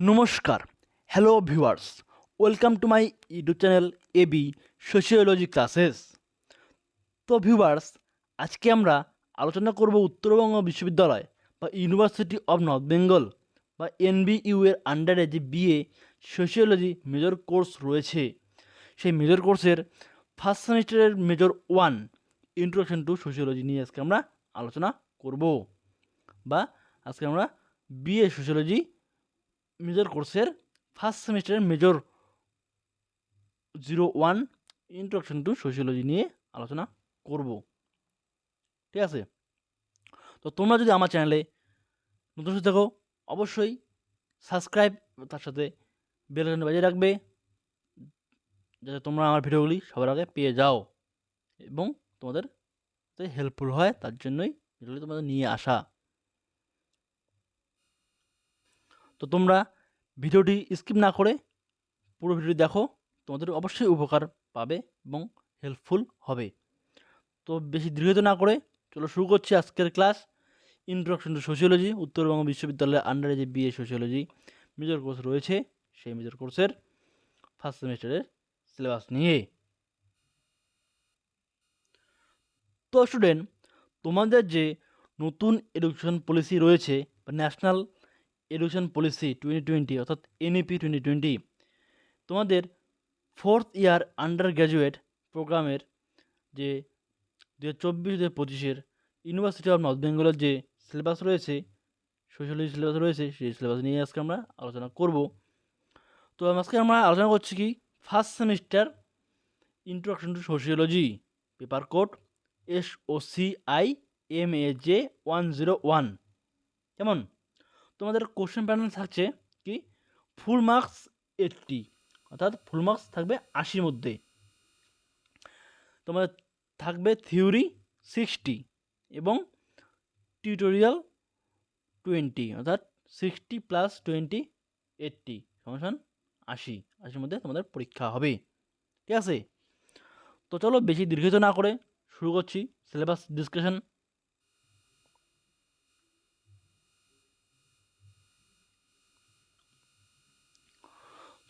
নমস্কার। Hello viewers welcome to my YouTube channel AB sociology classes তো viewers আজকে আমরা আলোচনা করব উত্তরবঙ্গ বিশ্ববিদ্যালয় বা ইউনিভার্সিটি অফ নর্থ বেঙ্গল বা এনবিইউ এর আন্ডারে যে বিএ সোশিওলজি মেজর কোর্স রয়েছে। সেই মেজর কোর্সের ফার্স্ট সেমিস্টারের major one introduction to sociology নিয়ে আজকে আমরা আলোচনা করব। বা আজকে আমরা বিএ সোশিওলজি মেজর কোর্সের ফার্স্ট সেমিস্টারের major zero one introduction to sociology নিয়ে আলোচনা করব। ঠিক আছে? তো তোমরা যদি আমার চ্যানেলে নতুন হয়ে থাকো, অবশ্যই সাবস্ক্রাইব তার সাথে বেল আইকনটা বাজিয়ে রাখবে, যাতে তোমরা আমার ভিডিওগুলি সবার আগে পেয়ে যাও এবং তোমাদের হেল্পফুল হয়, তার জন্যই ভিডিওগুলি তোমাদের নিয়ে আসা। তো তোমরা ভিডিওটি স্কিপ না করে পুরো ভিডিওটি দেখো, তোমাদের অবশ্যই উপকার পাবে এবং হেল্পফুল হবে। তো বেশি দীর্ঘিত না করে চলো শুরু করছি আজকের class introduction to sociology Uttarbanga বিশ্ববিদ্যালয়ের আন্ডারে যে বিএ সোশিওলজি মেজর কোর্স রয়েছে, সেই মেজর কোর্সের ফার্স্ট সেমিস্টারের সিলেবাস নিয়ে। তো স্টুডেন্ট তোমাদের যে নতুন এডুকেশন পলিসি রয়েছে, বা national education policy twenty twenty অর্থাৎ এনইপি টোয়েন্টি টোয়েন্টি তোমাদের ফোর্থ ইয়ার আন্ডার গ্র্যাজুয়েট প্রোগ্রামের যে দু হাজার চব্বিশ দু হাজার পঁচিশের ইউনিভার্সিটি অফ নর্থ বেঙ্গলের যে সিলেবাস রয়েছে সোশ্যালজি সিলেবাস রয়েছে, সেই সিলেবাস নিয়ে আজকে আমরা আলোচনা করব। তো আজকে আমরা আলোচনা করছি কি? First semester introduction to sociology paper code S O C I M A J one zero one কেমন? তোমাদের কোশ্চেন প্যাটার্ন থাকছে কি? ফুল মার্কস এইটটি অর্থাৎ ফুল মার্কস থাকবে আশির মধ্যে। তোমাদের থাকবে থিওরি সিক্সটি এবং টিউটোরিয়াল টোয়েন্টি অর্থাৎ সিক্সটি প্লাস টোয়েন্টি এইটটি সমান আশি। আশির মধ্যে তোমাদের পরীক্ষা হবে। ঠিক আছে? তো চলো বেশি দীর্ঘিত না করে শুরু করছি। সিলেবাস ডিসকাশন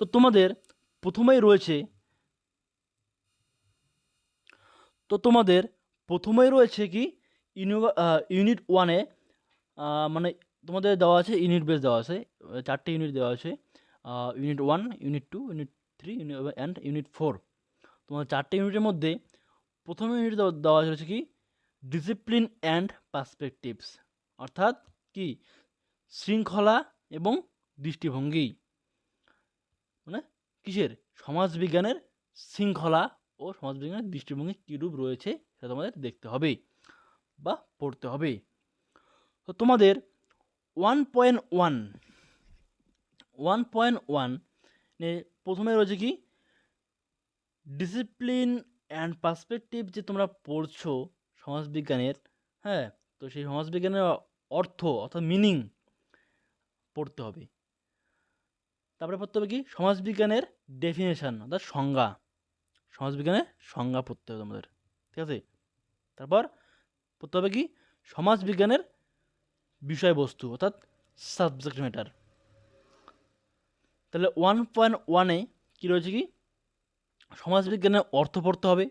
তো তোমাদের প্রথমেই রয়েছে, তো তোমাদের প্রথমেই রয়েছে কি ইউনিট ওয়ানে মানে তোমাদের দেওয়া আছে ইউনিট বেস দেওয়া আছে, চারটে ইউনিট দেওয়া আছে unit one unit two unit three and unit four তোমার চারটে ইউনিটের মধ্যে প্রথম ইউনিট দেওয়া হচ্ছে কি ডিসিপ্লিন অ্যান্ড পার্সপেক্টিভস অর্থাৎ কি, শৃঙ্খলা এবং দৃষ্টিভঙ্গি। কিসের? সমাজবিজ্ঞানের শৃঙ্খলা ও সমাজবিজ্ঞানের দৃষ্টিভঙ্গি কীরূপ রয়েছে সেটা তোমাদের দেখতে হবে বা পড়তে হবে। তো তোমাদের one point one one point one প্রথমে রয়েছে কি? ডিসিপ্লিন অ্যান্ড পার্সপেক্টিভ যে তোমরা পড়ছো সমাজবিজ্ঞানের হ্যাঁ? তো সেই সমাজবিজ্ঞানের অর্থ অর্থাৎ মিনিং পড়তে হবে। তারপরে পড়তে হবে কি? সমাজবিজ্ঞানের ডেফিনেশন অর্থাৎ সংজ্ঞা। সমাজবিজ্ঞানের সংজ্ঞা পড়তে হবে তোমাদের, ঠিক আছে? তারপর পড়তে হবে কি? সমাজবিজ্ঞানের বিষয়বস্তু, অর্থাৎ সাবজেক্ট ম্যাটার তাহলে ওয়ান পয়েন্ট ওয়ানে কী রয়েছে কি? সমাজবিজ্ঞানের অর্থ পড়তে হবে,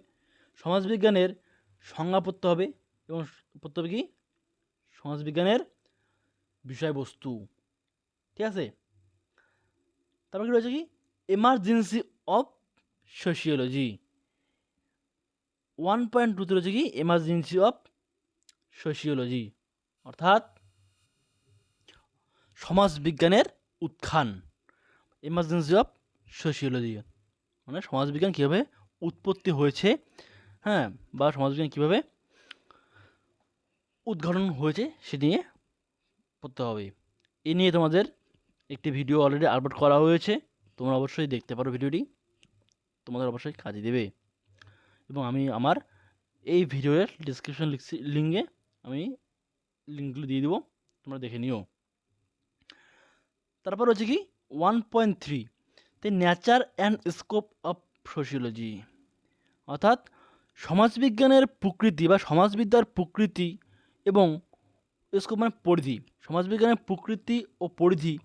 সমাজবিজ্ঞানের সংজ্ঞা পড়তে হবে এবং পড়তে হবে কি? সমাজবিজ্ঞানের বিষয়বস্তু, ঠিক আছে? তারপর কি রয়েছে কি? Emergence of sociology one point টুতে রয়েছে কি? এমার্জেন্সি অফ সোশিওলজি অর্থাৎ সমাজবিজ্ঞানের উত্থান। এমার্জেন্সি অফ সোশিওলজি মানে সমাজবিজ্ঞান কীভাবে উৎপত্তি হয়েছে হ্যাঁ বা সমাজবিজ্ঞান কীভাবে উদ্ঘাটন হয়েছে, সে নিয়ে পড়তে হবে। এ নিয়ে তোমাদের একটি ভিডিও অলরেডি আপলোড করা হয়েছে। তোমরা অবশ্যই দেখতে পারো ভিডিওটি। তোমাদের অবশ্যই কাজে দেবে। এবং আমি আমার এই ভিডিওর ডিসক্রিপশন লিঙ্কে আমি লিঙ্কগুলো দিয়ে দেবো। তোমরা দেখে নিও। তারপর হচ্ছে কি ওয়ান পয়েন্ট থ্রি তে nature and scope of sociology অর্থাৎ সমাজবিজ্ঞানের প্রকৃতি বা সমাজবিদ্যার প্রকৃতি এবং স্কোপ মানে পরিধি। সমাজবিজ্ঞানের প্রকৃতি ও পরিধি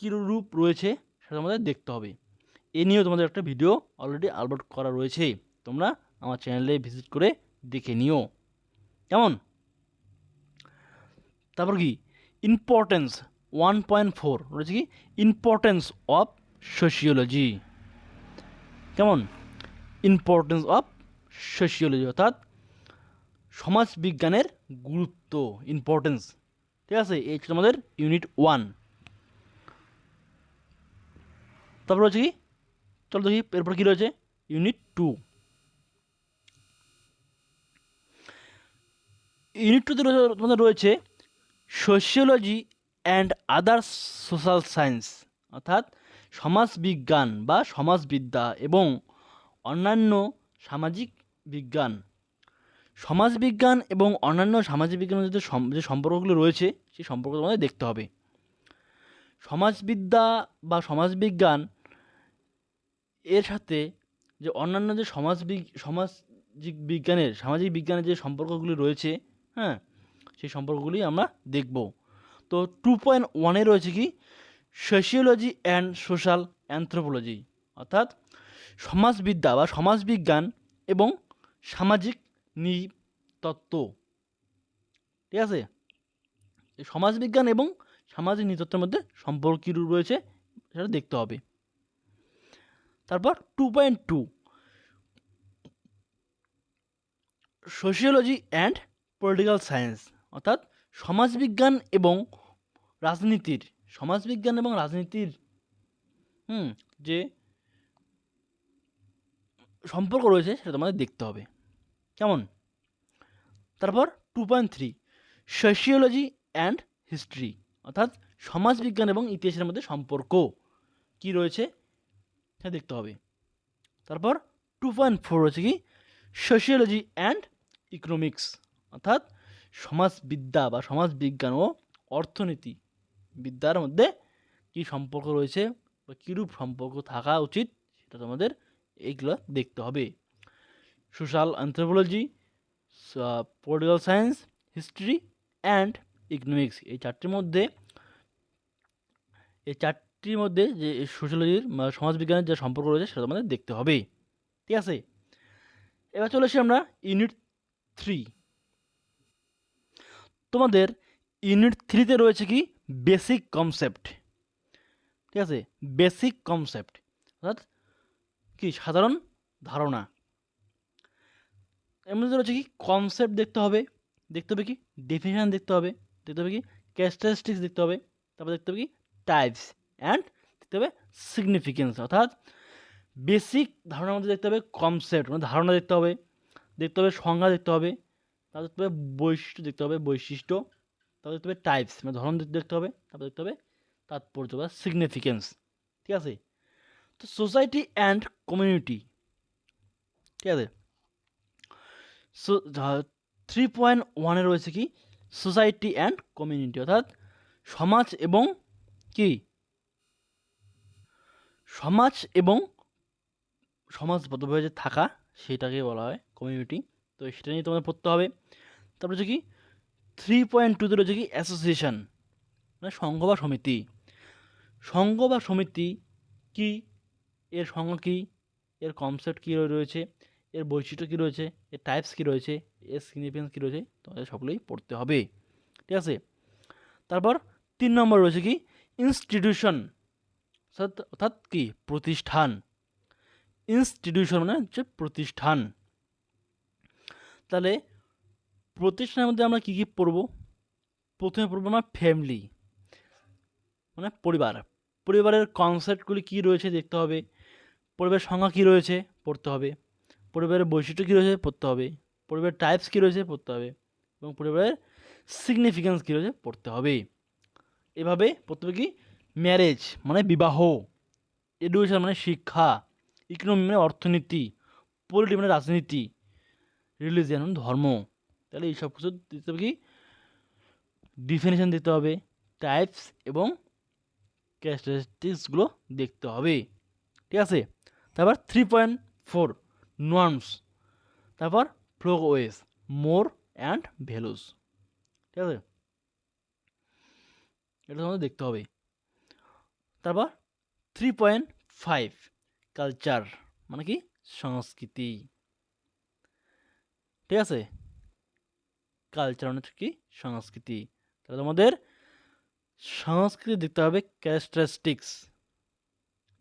কীরূপ রয়েছে সেটা আমাদের দেখতে হবে। এ নিয়েও তোমাদের একটা ভিডিও অলরেডি আপলোড করা রয়েছে। তোমরা আমার চ্যানেলে ভিজিট করে দেখে নিও। কেমন? তারপর কি? ইম্পর্টেন্স ওয়ান পয়েন্ট ফোর রয়েছে কি? ইম্পর্টেন্স অফ সোশিওলজি কেমন? ইম্পর্টেন্স অফ সোশিওলজি অর্থাৎ সমাজবিজ্ঞানের গুরুত্ব ইম্পর্টেন্স ঠিক আছে? এই ছিল আমাদের ইউনিট ওয়ান তারপর রয়েছে কি? চলো দেখি, এরপর কী রয়েছে? ইউনিট টু ইউনিট টুতে তোমাদের রয়েছে sociology and other social science অর্থাৎ সমাজবিজ্ঞান বা সমাজবিদ্যা এবং অন্যান্য সামাজিক বিজ্ঞান। সমাজবিজ্ঞান এবং অন্যান্য সামাজিক বিজ্ঞানের যে যে সম্পর্কগুলো রয়েছে, সেই সম্পর্ক তোমাদের দেখতে হবে। সমাজবিদ্যা বা সমাজবিজ্ঞান এর সাথে যে অন্যান্য যে সমাজ সামাজিক বিজ্ঞানের সামাজিক বিজ্ঞানের যে সম্পর্কগুলি রয়েছে হ্যাঁ সেই সম্পর্কগুলি আমরা দেখব। তো টু পয়েন্ট ওয়ানে রয়েছে কি? সোশিওলজি অ্যান্ড সোশ্যাল অ্যান্থ্রোপোলজি অর্থাৎ সমাজবিদ্যা বা সমাজবিজ্ঞান এবং সামাজিক নৃতত্ত্ব। ঠিক আছে? সমাজবিজ্ঞান এবং সামাজিক নৃতত্ত্বের মধ্যে সম্পর্ক রয়েছে, সেটা দেখতে হবে। তারপর two point two sociology and political science অর্থাৎ সমাজবিজ্ঞান এবং রাজনীতির, সমাজবিজ্ঞান এবং রাজনীতির, হুম, যে সম্পর্ক রয়েছে সেটা তোমাদের দেখতে হবে। কেমন? তারপর two point three sociology and history অর্থাৎ সমাজবিজ্ঞান এবং ইতিহাসের মধ্যে সম্পর্ক। কী রয়েছে? সেটা দেখতে হবে। তারপর টু পয়েন্ট ফোর রয়েছে কি সোশিওলজি অ্যান্ড ইকোনমিক্স অর্থাৎ সমাজবিদ্যা বা সমাজবিজ্ঞান ও অর্থনীতি বিদ্যার মধ্যে কী সম্পর্ক রয়েছে বা কীরূপ সম্পর্ক থাকা উচিত সেটা তোমাদের এইগুলো দেখতে হবে। Social anthropology political science history and economics এই চারটির মধ্যে এই চারটির মধ্যে যে সোশ্যোলজির সমাজবিজ্ঞানের যে সম্পর্ক রয়েছে সেটা আমাদের দেখতে হবে ঠিক আছে? এবার চলে আসি আমরা ইউনিট থ্রি। তোমাদের ইউনিট থ্রিতে রয়েছে কি? Basic concept. ঠিক আছে? Basic concept. অর্থাৎ কি? সাধারণ ধারণা। এর মধ্যে রয়েছে কি? কনসেপ্ট দেখতে হবে। দেখতে হবে কি? ডেফিনেশান দেখতে হবে। দেখতে হবে কি? ক্যারেক্টারিস্টিক্স দেখতে হবে। তারপর দেখতে হবে কি? টাইপস। অ্যান্ড দেখতে হবে সিগনিফিকেন্স অর্থাৎ বেসিক ধারণার মধ্যে দেখতে হবে কনসেপ্ট মানে ধারণা দেখতে হবে দেখতে হবে সংজ্ঞা দেখতে হবে, তারপর দেখতে হবে বৈশিষ্ট্য দেখতে হবে, বৈশিষ্ট্য, তারপর দেখতে হবে টাইপস মানে ধরন দেখ- দেখতে হবে, তারপর দেখতে হবে তাৎপর্য বা সিগনিফিকেন্স ঠিক আছে? তো সোসাইটি অ্যান্ড কমিউনিটি ঠিক আছে? সো থ্রি পয়েন্ট ওয়ানে রয়েছে কি? সোসাইটি অ্যান্ড কমিউনিটি অর্থাৎ সমাজ এবং কি? সমাজ এবং সমাজবদ্ধভাবে যে থাকা, সেটাকে বলা হয় কমিউনিটি তো সেটা নিয়ে তোমাদের পড়তে হবে। তারপরে হচ্ছে কি থ্রি পয়েন্ট টুতে রয়েছে কি অ্যাসোসিয়েশন মানে সংঘ বা সমিতি। সংঘ বা সমিতি কি? এর সংজ্ঞা কী? এর কনসেপ্ট কী রয়েছে? এর বৈশিষ্ট্য কী রয়েছে? এর টাইপস কী রয়েছে? এর সিগনিফিকেন্স কী রয়েছে? তোমাদের সকলেই পড়তে হবে। ঠিক আছে? তারপর তিন নম্বর রয়েছে কি ইনস্টিটিউশন অর্থাৎ কি? প্রতিষ্ঠান। ইনস্টিটিউশন মানে হচ্ছে প্রতিষ্ঠান। তাহলে প্রতিষ্ঠানের মধ্যে আমরা কী কী পড়ব? প্রথমে পড়ব আমরা ফ্যামিলি মানে পরিবার। পরিবারের কনসেপ্টগুলি কী রয়েছে দেখতে হবে। পরিবারের সংজ্ঞা কী রয়েছে? পড়তে হবে। পরিবারের বৈশিষ্ট্য কী রয়েছে? পড়তে হবে। পরিবারের টাইপস কী রয়েছে? পড়তে হবে। এবং পরিবারের সিগনিফিকেন্স কী রয়েছে? পড়তে হবে। এভাবে হবে কি ম্যারেজ মানে বিবাহ এডুকেশন মানে শিক্ষা ইকোনমি মানে অর্থনীতি পলিটি মানে রাজনীতি রিলিজিয়ান মানে ধর্ম। তাহলে এই সব কিছু দিতে হবে কি? ডিফিনেশন দিতে হবে টাইপস এবং ক্যারেক্টারিস্টিক্সগুলো দেখতে হবে। ঠিক আছে? তারপর থ্রি পয়েন্ট ফোর নর্মস তারপর ফ্লোওয়েস মোর অ্যান্ড ভ্যালুস ঠিক আছে? এটা তোমাদের দেখতে হবে। তারপর থ্রি পয়েন্ট ফাইভ কালচার মানে কি? সংস্কৃতি। ঠিক আছে? কালচার মানে কি? সংস্কৃতি। তাহলে তোমাদের সংস্কৃতি দেখতে হবে ক্যারেক্টারিস্টিক্স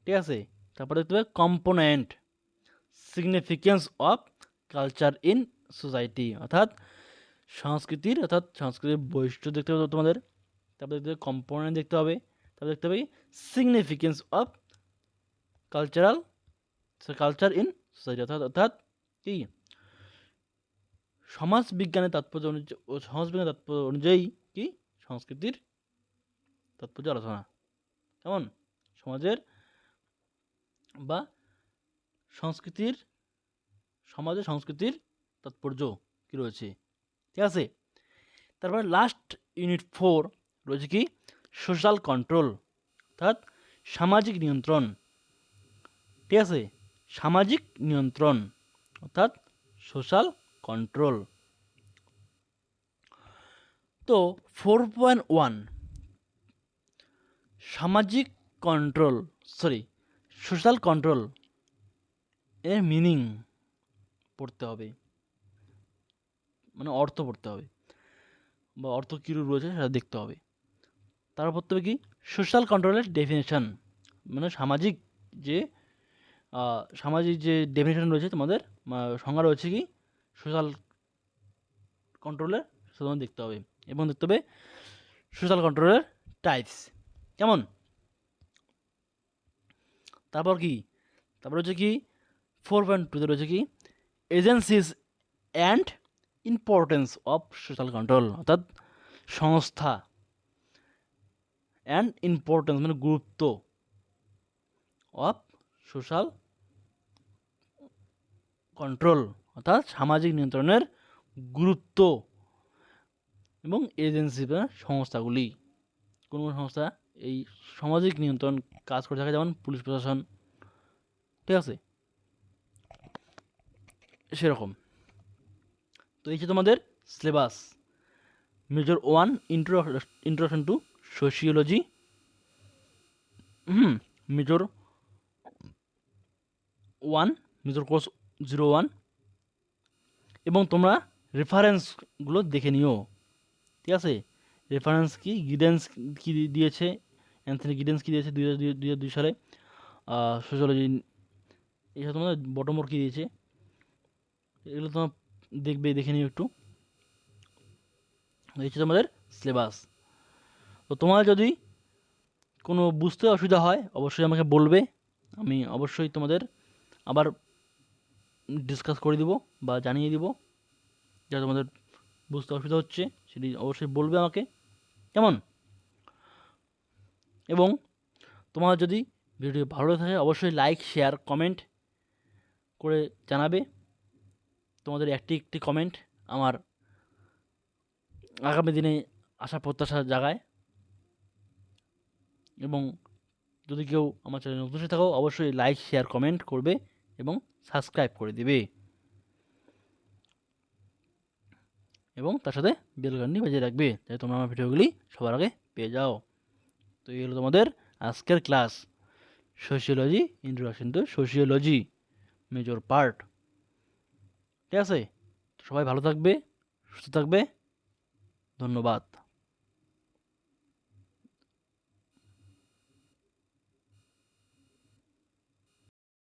ঠিক আছে? তারপরে দেখতে হবে component significance of culture in society অর্থাৎ সংস্কৃতির অর্থাৎ সংস্কৃতির বৈশিষ্ট্য দেখতে হবে তোমাদের। তারপরে দেখতে হবে কম্পোনেন্ট দেখতে হবে। তারপরে দেখতে পাই significance of cultural culture in society অর্থাৎ অর্থাৎ কি? সমাজ বিজ্ঞানের তাৎপর্য অনুযায়ী সমাজ বিজ্ঞানের তাৎপর্য অনুযায়ী কি? সংস্কৃতির তাৎপর্য আলোচনা। কেমন? সমাজের বা সংস্কৃতির সমাজে সংস্কৃতির তাৎপর্য কী রয়েছে? ঠিক আছে? তারপরে লাস্ট ইউনিট ফোর রয়েছে কি? সোশ্যাল কন্ট্রোল অর্থাৎ সামাজিক নিয়ন্ত্রণ। ঠিক আছে? সামাজিক নিয়ন্ত্রণ, অর্থাৎ সোশ্যাল কন্ট্রোল তো ফোর পয়েন্ট ওয়ান সামাজিক কন্ট্রোল সরি সোশ্যাল কন্ট্রোল এর মিনিং পড়তে হবে। মানে অর্থ পড়তে হবে। বা অর্থ কী রয়েছে সেটা দেখতে হবে। তারপর হবে কি? সোশ্যাল কন্ট্রোলের ডেফিনেশন মানে সামাজিক যে সামাজিক যে ডেফিনেশন রয়েছে তোমাদের সংজ্ঞা রয়েছে কি? সোশ্যাল কন্ট্রোলের সেটা দেখতে হবে। এবং দেখতে হবে সোশ্যাল কন্ট্রোলের টাইপস কেমন? তারপর কি? তারপর হচ্ছে কি? ফোর পয়েন্ট টুতে রয়েছে কি? Agencies and importance of social control অর্থাৎ সংস্থা। অ্যান্ড ইম্পর্টেন্স মানে গুরুত্ব অফ সোশ্যাল কন্ট্রোল অর্থাৎ সামাজিক নিয়ন্ত্রণের গুরুত্ব এবং এজেন্সি বা সংস্থাগুলি। কোন কোন সংস্থা এই সামাজিক নিয়ন্ত্রণ কাজ করে থাকে, যেমন পুলিশ প্রশাসন। ঠিক আছে? সেরকম। তো এই যে তোমাদের syllabus major one intro introduction to sociology hmm major one major course zero one এবং তোমরা রেফারেন্সগুলো দেখে নিও। ঠিক আছে? রেফারেন্স কি? গিডেন্স কী দিয়েছে? অ্যান্থনি গিডেন্স কী দিয়েছে? দুই হাজার দুই সালে। সোশ্যোলজি এসব তোমাদের বটমোর কী দিয়েছে? এগুলো তোমার দেখবে, দেখে নিও একটু। এই হচ্ছে তোমাদের সিলেবাস তো তোমার যদি কোনো বুঝতে অসুবিধা হয়, অবশ্যই আমাকে বলবে। আমি অবশ্যই তোমাদের আবার ডিসকাস করে দিব বা জানিয়ে দিব। যা তোমাদের বুঝতে অসুবিধা হচ্ছে, সেটি অবশ্যই বলবে আমাকে। কেমন? এবং তোমার যদি ভিডিও ভালো থাকে, অবশ্যই লাইক শেয়ার কমেন্ট করে জানাবে। তোমাদের একটি একটি কমেন্ট আমার আগামী দিনে আশা প্রত্যাশা জাগায়। এবং যদি কেউ আমার চ্যানেল নতুন থাকো, অবশ্যই লাইক শেয়ার কমেন্ট করবে এবং সাবস্ক্রাইব করে দিবে। এবং তার সাথে বেল ঘন্টি বাজিয়ে রাখবে, যাতে তোমরা আমার ভিডিওগুলি সবার আগে পেয়ে যাও। তো এই হলো তোমাদের আজকের class sociology introduction to sociology major part ঠিক আছে? সবাই ভালো থাকবে, সুস্থ থাকবে। ধন্যবাদ।